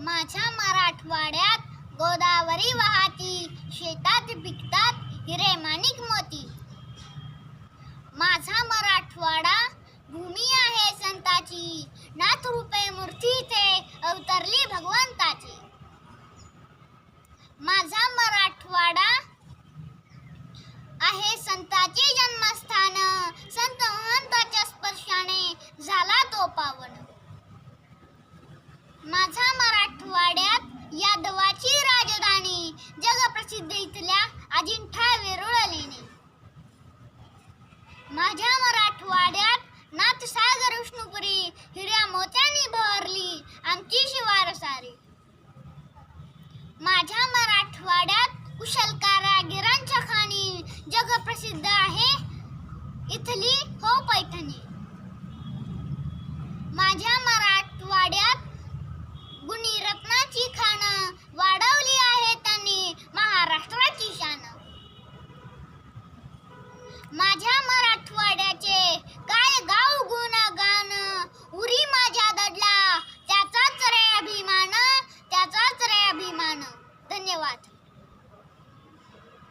माझ्या मराठवाड्यात गोदावरी वाहती. शेतात पिकतात हिरे माणिक मोती. माझा मराठवाडा भूमी आहे संताची. नाथ रूपे मूर्ती ते अवतरली भगवंताची. माझा मराठवाडा आहे संताची जन्मस्थान. संत महंताच्या स्पर्शाने झाला तो पावन. माझा मराठवाड्यात यादवाची राजधानी जगप्रसिद्ध इथल्या अजिंठा वेरूळ लेणी माझ्या मराठवाड्यात नाथसागर विष्णुपुरी हिऱ्या मोत्यांनी भरली आमची शिवार सारी माझ्या मराठवाड्यात कुशल कारागिरांच्या खाणी जगप्रसिद्ध आहे इथली हो पैठणी. माझ्या माझ्या